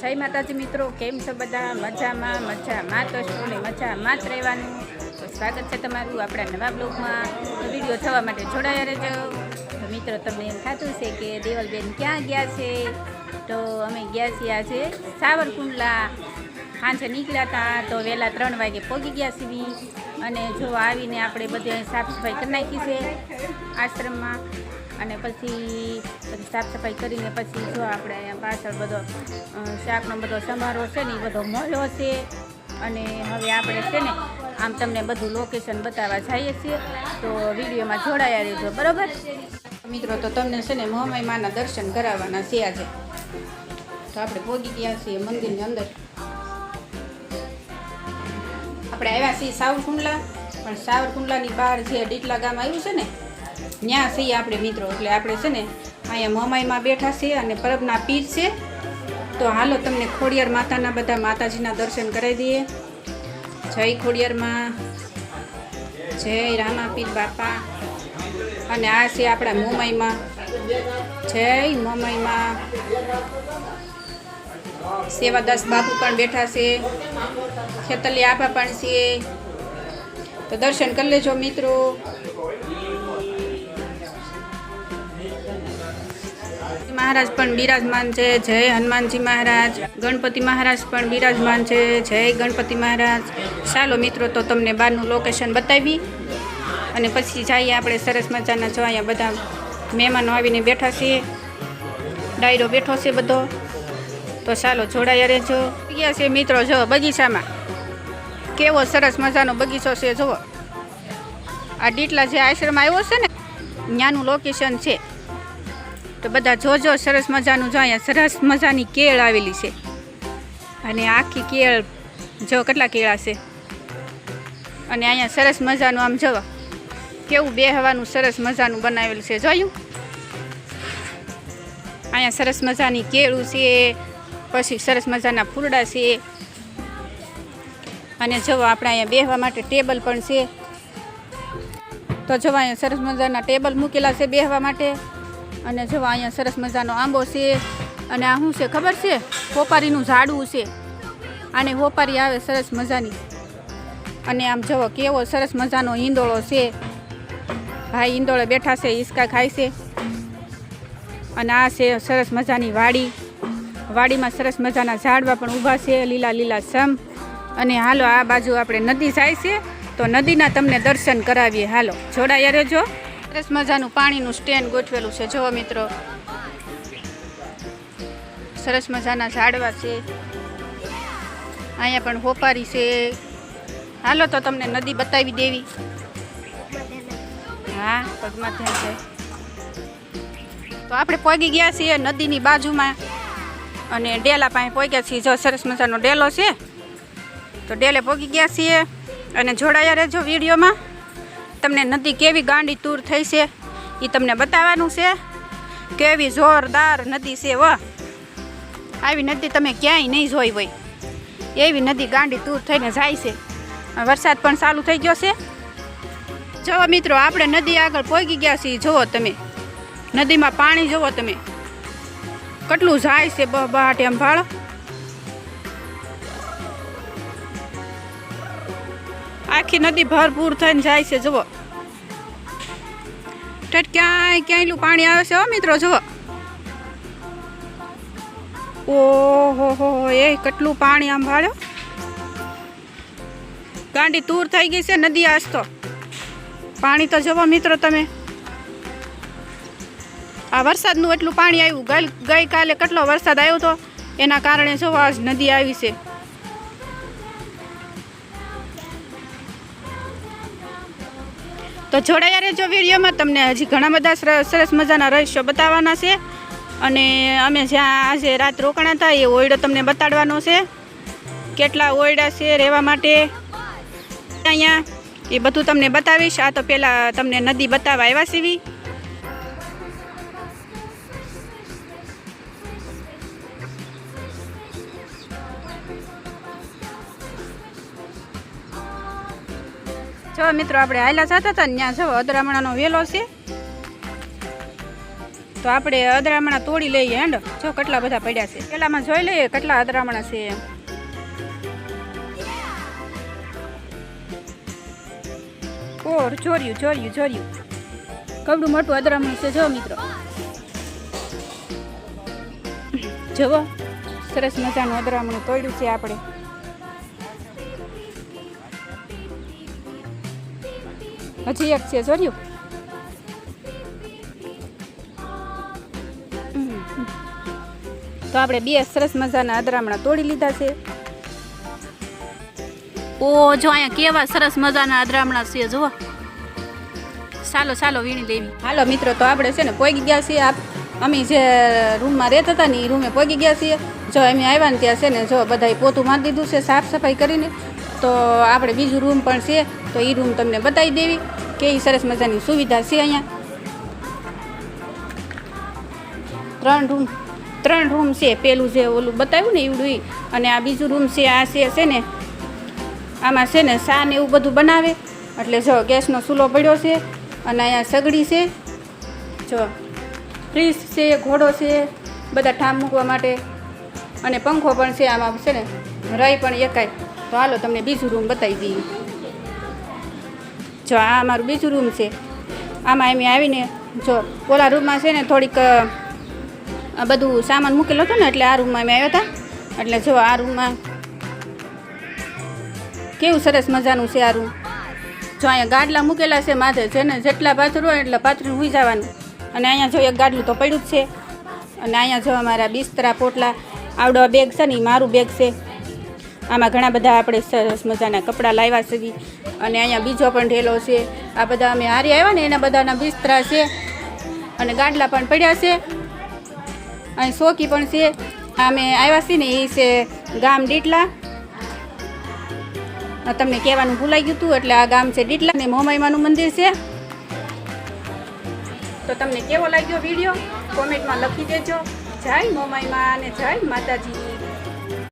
જય માતાજી મિત્રો, કેમ છો બધા? મજામાં મજામાં તો ને મજામાં જ રહેવાનું. તો સ્વાગત છે તમારું આપણા નવા બ્લોગમાં. વીડિયો થવા માટે જોડાયા રહેજો. તો મિત્રો, તમને એમ થતું છે કે દેવલબેન ક્યાં ગયા છે? તો અમે ગયા છીએ આજે સાવરકુંડલા. સાંજે નીકળ્યા હતા, તો વહેલા ત્રણ વાગે પહોંચી ગયા છીએ. અને જો આવીને આપણે બધે સાફ સફાઈ કરી નાખી છે આશ્રમમાં. અને પછી પછી સાફ સફાઈ કરીને પછી જો આપણે પાછળ બધો શાકનો બધો સમારોહ છે ને એ બધો મળ્યો છે. અને હવે આપણે છે ને આમ તમને બધું લોકેશન બતાવવા જઈએ છીએ. તો વિડીયોમાં જોડાયા રહેજો, બરાબર? મિત્રો, તો તમને છે ને મોમાઈ માના દર્શન કરાવવાના છે આજે. તો આપણે પહોંચી ગયા છીએ મંદિરની અંદર. આપણે આવ્યા છીએ સાવરકુંડલા, પણ સાવરકુંડલાની બહાર જે ડીટલા ગામ આવ્યું છે ને ત્યાં છીએ આપણે મિત્રો. એટલે આપણે છે ને અહીંયા મોમાઈમાં બેઠા છીએ અને પરબના પીર છે. તો હાલો તમને ખોડિયાર માતાના બધા માતાજીના દર્શન કરાવી દઈએ. જય ખોડિયારમાં. જય રામાપીર બાપા. અને આ છે આપણા મોમાઈમાં. જય મોમાઈમાં. સેવાદાસ બાપુ પણ બેઠા છે. ખેતલી આપા પણ છે તો દર્શન કરી લેજો મિત્રો. મહારાજ પણ બિરાજમાન છે. જય હનુમાનજી મહારાજ. ગણપતિ મહારાજ પણ બિરાજમાન છે. જય ગણપતિ મહારાજ. ચાલો મિત્રો, તો તમને બહારનું લોકેશન બતાવી અને પછી જઈએ આપણે સરસ મજાના જો અહીંયા બધા મહેમાનો આવીને બેઠા છીએ. ડાયરો બેઠો છે બધો. તો ચાલો જોડાયા રહેજો. ગયા છે મિત્રો, જો બગીચામાં. કેવો સરસ મજાનો બગીચો છે, જુઓ. આ ડીટલા જે આશ્રમ આવ્યો છે ને, ત્યાંનું લોકેશન છે. તો બધા જોજો સરસ મજાનું જો અહીંયા સરસ મજાની કેળ આવેલી છે. અને આખી કેળ જો કેટલા કેળા છે. અને અહીંયા સરસ મજાનું આમ જવા. કેવું બેહવાનું સરસ મજાનું બનાવેલું છે જોયું? અહીંયા સરસ મજાની કેળું છે, પછી સરસ મજાના ફૂલડા છે. અને જવો આપણે અહીંયા બેહવા માટે ટેબલ પણ છે. તો જવા અહીંયા સરસ મજાના ટેબલ મૂકેલા છે બેહવા માટે. અને જો અહીંયા સરસ મજાનો આંબો છે અને આ શું છે ખબર છે? હોપારીનું ઝાડવું છે. આને હોપારી આવે સરસ મજાની. અને આમ જવો કેવો સરસ મજાનો ઈંદોળો છે. ભાઈ ઈંદોળે બેઠા છે હિસકા ખાય છે. અને આ છે સરસ મજાની વાડી. વાડીમાં સરસ મજાના ઝાડવા પણ ઊભા છે, લીલા લીલા સમ. અને હાલો આ બાજુ આપણે નદી જાય છે, તો નદીના તમને દર્શન કરાવીએ. હાલો, જોડાયા રહેજો. સરસ મજાનું પાણીનું સ્ટેન્ડ ગોઠવેલું છે. જુઓ મિત્રો. સરસ મજાના ઝાડવા છે. અહીંયા પણ હોપારી છે. હાલો તો તમને નદી બતાવી દેવી. હા, પગમાં ધ્યાન છે. તો આપણે પગી ગયા છીએ નદીની બાજુમાં અને ડેલા પાસે પહોંચ્યા છીએ. જો સરસ મજાનો ડેલો છે. તો ડેલે પોગી ગયા છીએ. અને જોડાયા રહેજો વિડીયોમાં. તમને નદી કેવી ગાંડી તૂર થઈ છે એ તમને બતાવવાનું છે. કેવી જોરદાર નદી છે વ. આવી નદી તમે ક્યાંય નહીં જોઈ હોય. એવી નદી ગાંડી તૂર થઈને જાય છે. વરસાદ પણ ચાલુ થઈ ગયો છે. જુઓ મિત્રો, આપણે નદી આગળ પહોંચી ગયા છીએ, જુઓ તમે. નદીમાં પાણી, જુઓ તમે. કેટલું જાય છે બહ બહાટે એમ ભાળો આખી નદી ભરપૂર થઈને જાય છે, જુઓ. ઠેઠ ક્યાંય પાણી આવે છે મિત્રો, જુઓ. ઓહો એ કેટલું પાણી આમ ભાળ્યો ગાંડી તૂર થઈ ગઈ છે નદી આજ તો. પાણી તો જુઓ મિત્રો તમે. આ વરસાદનું એટલું પાણી આવ્યું. ગઈ ગઈકાલે કેટલો વરસાદ આવ્યો તો? એના કારણે જુઓ આજ નદી આવી છે. તો જોડાયા રહેજો વિડીયોમાં. તમને હજી ઘણા બધા સર- સરસ મજાના રહસ્યો બતાવવાના છે. અને અમે જ્યાં આજે રાત રોકાણા હતા, એ ઓયડો તમને બતાડવાનો છે. કેટલા ઓયડા છે રહેવા માટે. અહીંયા એ બધું તમને બતાવીશ. આ તો પહેલાં તમને નદી બતાવવા આવ્યા સીવી. જો મિત્રો, આપણે આયલા જતા હતા ને ત્યાં જો અદરામણાનો વેલો છે. તો આપણે અદરામણા તોડી લઈએ હેંડ. જો કેટલા બધા પડ્યા છે. પેલામાં જોઈ લઈએ કેટલા અદરામણા છે. એમ ઓર જોર્યું જોર્યું જોર્યું. કવડું મોટું અદરામણું છે જો મિત્રો. જુઓ, સરસ મજાનું અદરામણું તોડ્યું છે આપણે. હજી એક છે હમ. તો આપણે બે સરસ મજાના અદરામણા તોડી લીધા છે ઓ જો અહીંયા કેવા સરસ મજાના અદરામણા છે જુઓ ચાલો ચાલો વીણી લેવી હાલો મિત્રો તો આપણે છે ને પોગી ગયા છીએ આપ અમે જે રૂમમાં રહેતા હતા ને એ રૂમે પોગી ગયા છીએ જો અમે આવ્યા ને ત્યાં છે ને જો બધાય પોતું મારી દીધું છે સાફ સફાઈ કરીને તો આપણે બીજું રૂમ પણ છે તો એ રૂમ તમને બતાવી દેવી કે એ સરસ મજાની સુવિધા છે અહીંયા. ત્રણ રૂમ ત્રણ રૂમ છે પેલું જે ઓલું બતાવ્યું ને એવડું અને આ બીજું રૂમ છે, આ છે છે ને, આમાં છે ને સા ને એવું બધું બનાવે. એટલે જો ગેસનો ચૂલો પડ્યો છે અને અહીંયા સગડી છે. જો ફ્રીજ છે, ઘોડો છે, બધા ઠામ મૂકવા માટે. અને પંખો પણ છે, આમાં છે ને રહી પણ એકાય. તો હાલો તમને બીજું રૂમ બતાવી દઈએ. જો આ અમારું બીજું રૂમ છે. આમાં એમ આવીને જો ઓલા રૂમમાં છે ને થોડીક બધું સામાન મૂકેલો હતો ને એટલે આ રૂમમાં અમે આવ્યા હતા. એટલે જો આ રૂમમાં કેવું સરસ મજાનું છે આ રૂમ જો અહીંયા ગાડલા મૂકેલા છે, માથે જેને જેટલા પાથરું હોય એટલા પાથરું હોઈ જવાનું. અને અહીંયા જો એક ગાડલું તો પડ્યું જ છે. અને અહીંયા જો અમારા બિસ્તરા પોટલા આવડો બેગ છે ને એ મારું બેગ છે. આમાં ઘણા બધા આપણે સરસ મજાના કપડાં લાવ્યા છે અને અહીંયા બીજો પણ ઢેલો છે. આ બધા અમે હારી આવ્યા ને એના બધાના બિસ્તરા છે. અને ગાડલા પણ પડ્યા છે. અહીં સોકી પણ છે. અમે આવ્યા છીએ ને એ છે ગામ ડીટલા. તમને કહેવાનું ભૂલાઈ ગયું હતું એટલે આ ગામ છે ડીટલા ને મોમાઈમાનું મંદિર છે. તો તમને કેવો લાગ્યો વીડિયો? કોમેન્ટમાં લખી દેજો. જય મોમાઈમાં અને જય માતાજી.